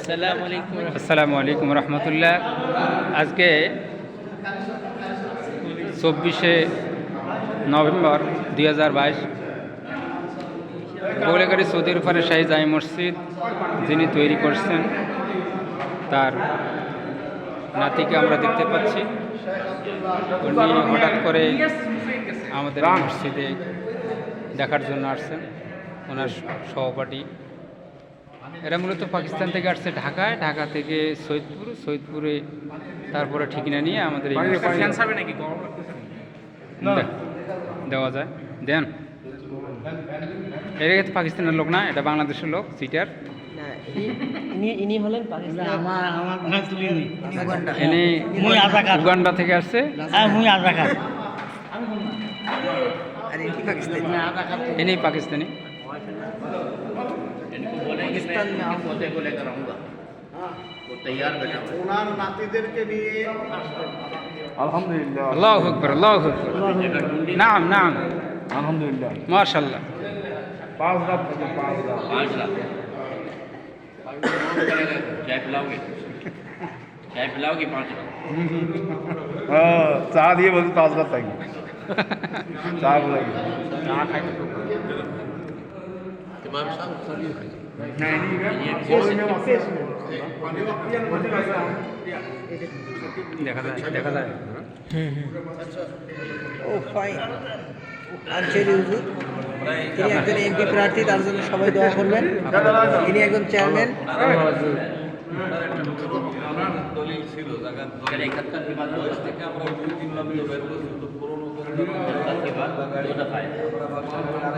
আসসালামু আলাইকুম রহমতুল্লাহ। আজকে চব্বিশে নভেম্বর দুই হাজার বাইশ বগলেগাড়ি সৌদির উপরে শাহী জামি মসজিদ যিনি তৈরি করছেন, তার নাতিকে আমরা দেখতে পাচ্ছি। উনি হঠাৎ করে আমাদের মসজিদে দেখার জন্য আসছেন। ওনার সহপাঠী এরা মূলত পাকিস্তান থেকে আসছে ঢাকায় ঢাকা থেকে সৈয়দপুর সৈয়দপুরে তারপরে ঠিকানা নিয়ে আমাদের দেওয়া যায়। দেন। এটা কিন্তু পাকিস্তানের লোক না এটা বাংলাদেশের লোক সিটার। ইনি হলেন পাকিস্তান। উগান্ডা। থেকে আসছে। হ্যাঁ মুই इनको बोलेंगे मैं उनके पौधे को लेकर आऊँगा वो तैयार बैठा हुआ नातीदर के लिए अल्हम्दुलिल्लाह अल्लाह अकबर अल्लाह अकबर नाम नाम अल्हम्दुलिल्लाह माशाल्लाह पाँच लाख पाँच लाख पाँच लाख चाय पिलाओगे चाय पिलाओगे पाँच लाख हाँ चाह दिए बोलते पाँच लाख चाहिए चाय पिलाएंगे ইমাম সাহেব সরি হয় দেখা তিনি একজন এমপি প্রার্থী তার জন্য সবাই দোয়া করবেন তিনি একজন চেয়ারম্যান আমরা